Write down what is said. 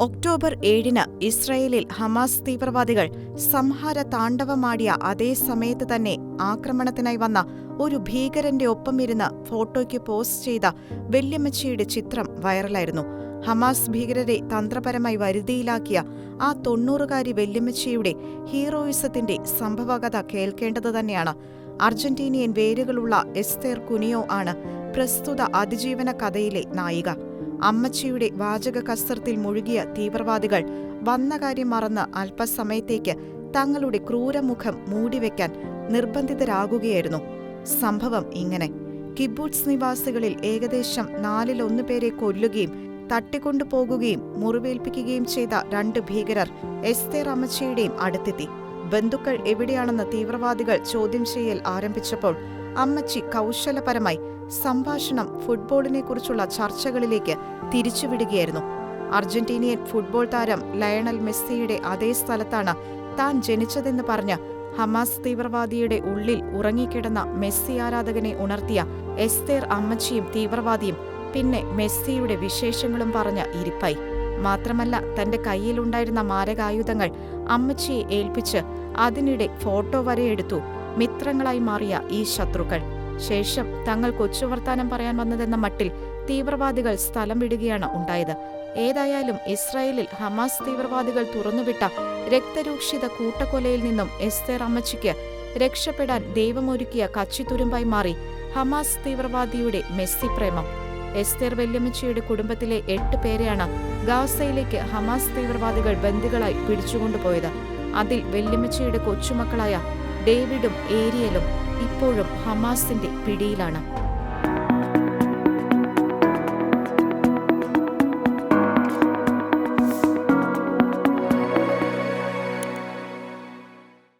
October ഏഴിന് ഇസ്രയേലിൽ Hamas തീവ്രവാദികൾ സംഹാര താണ്ഡവമാടിയ അതേ സമയത്ത് തന്നെ ആക്രമണത്തിനായി വന്ന ഒരു ഭീകരന്റെ ഒപ്പമിരുന്ന് ഫോട്ടോയ്ക്ക് പോസ്റ്റ് ചെയ്ത വല്യമ്മച്ചിയുടെ ചിത്രം വൈറലായിരുന്നു. ഹമാസ് ഭീകരരെ തന്ത്രപരമായി വരുതിയിലാക്കിയ ആ തൊണ്ണൂറുകാരി വല്യമ്മച്ചിയുടെ ഹീറോയിസത്തിന്റെ സംഭവകഥ കേൾക്കേണ്ടത് തന്നെയാണ്. അർജന്റീനിയൻ വേരുകളുള്ള എസ്തേർ കുനിയോ ആണ് പ്രസ്തുത അതിജീവന കഥയിലെ നായിക. അമ്മച്ചിയുടെ വാചക കസർത്തിൽ മുഴുകിയ തീവ്രവാദികൾ വന്ന കാര്യം മറന്ന് അല്പസമയത്തേക്ക് തങ്ങളുടെ ക്രൂരമുഖം മൂടിവെക്കാൻ നിർബന്ധിതരാകുകയായിരുന്നു. സംഭവം ഇങ്ങനെ. കിബൂട്സ് നിവാസികളിൽ ഏകദേശം നാലിലൊന്നു പേരെ കൊല്ലുകയും തട്ടിക്കൊണ്ടുപോകുകയും മുറിവേൽപ്പിക്കുകയും ചെയ്ത രണ്ട് ഭീകരർ എസ്തേർ അമ്മച്ചിയുടെയും അടുത്തെത്തി. ബന്ധുക്കൾ എവിടെയാണെന്ന് തീവ്രവാദികൾ ചോദ്യം ചെയ്യൽ ആരംഭിച്ചപ്പോൾ അമ്മച്ചി കൗശലപരമായി സംഭാഷണം ഫുട്ബോളിനെക്കുറിച്ചുള്ള ചർച്ചകളിലേക്ക് തിരിച്ചുവിടുകയായിരുന്നു. അർജന്റീനിയൻ ഫുട്ബോൾ താരം ലയണൽ മെസ്സിയുടെ അതേ സ്ഥലത്താണ് താൻ ജനിച്ചതെന്ന് പറഞ്ഞ് ഹമാസ് തീവ്രവാദിയുടെ ഉള്ളിൽ ഉറങ്ങിക്കിടന്ന മെസ്സി ആരാധകനെ ഉണർത്തിയ എസ്തേർ അമ്മച്ചിയും തീവ്രവാദിയും പിന്നെ മെസ്സിയുടെ വിശേഷങ്ങളും പറഞ്ഞ് ഇരിപ്പായി. മാത്രമല്ല തന്റെ കയ്യിലുണ്ടായിരുന്ന മാരകായുധങ്ങൾ അമ്മച്ചിയെ ഏൽപ്പിച്ച് അതിനിടെ ഫോട്ടോ വരെ എടുത്തു മിത്രങ്ങളായി മാറിയ ഈ ശത്രുക്കൾ. ശേഷം തങ്ങൾ കൊച്ചുവർത്താനം പറയാൻ വന്നതെന്ന മട്ടിൽ തീവ്രവാദികൾ സ്ഥലം വിടുകയാണ് ഉണ്ടായത്. ഏതായാലും ഇസ്രായേലിൽ ഹമാസ് തീവ്രവാദികൾ തുറന്നുവിട്ട രക്തരൂക്ഷിത കൂട്ടക്കൊലയിൽ നിന്നും എസ്തേർ അമ്മച്ചിക്ക് രക്ഷപ്പെടാൻ ദൈവമൊരുക്കിയ കച്ചിത്തുരുമ്പായി മാറി ഹമാസ് തീവ്രവാദിയുടെ മെസ്സി പ്രേമം. എസ്തേർ വല്യമ്മച്ചിയുടെ കുടുംബത്തിലെ എട്ട് പേരെയാണ് ഗാസയിലേക്ക് ഹമാസ് തീവ്രവാദികൾ ബന്ദികളായി പിടിച്ചുകൊണ്ടുപോയത്. അതിൽ വല്യമ്മച്ചിയുടെ കൊച്ചുമക്കളായ ഡേവിഡും ഏരിയലും ഇപ്പോഴും ഹമാസിന്റെ പിടിയിലാണ്.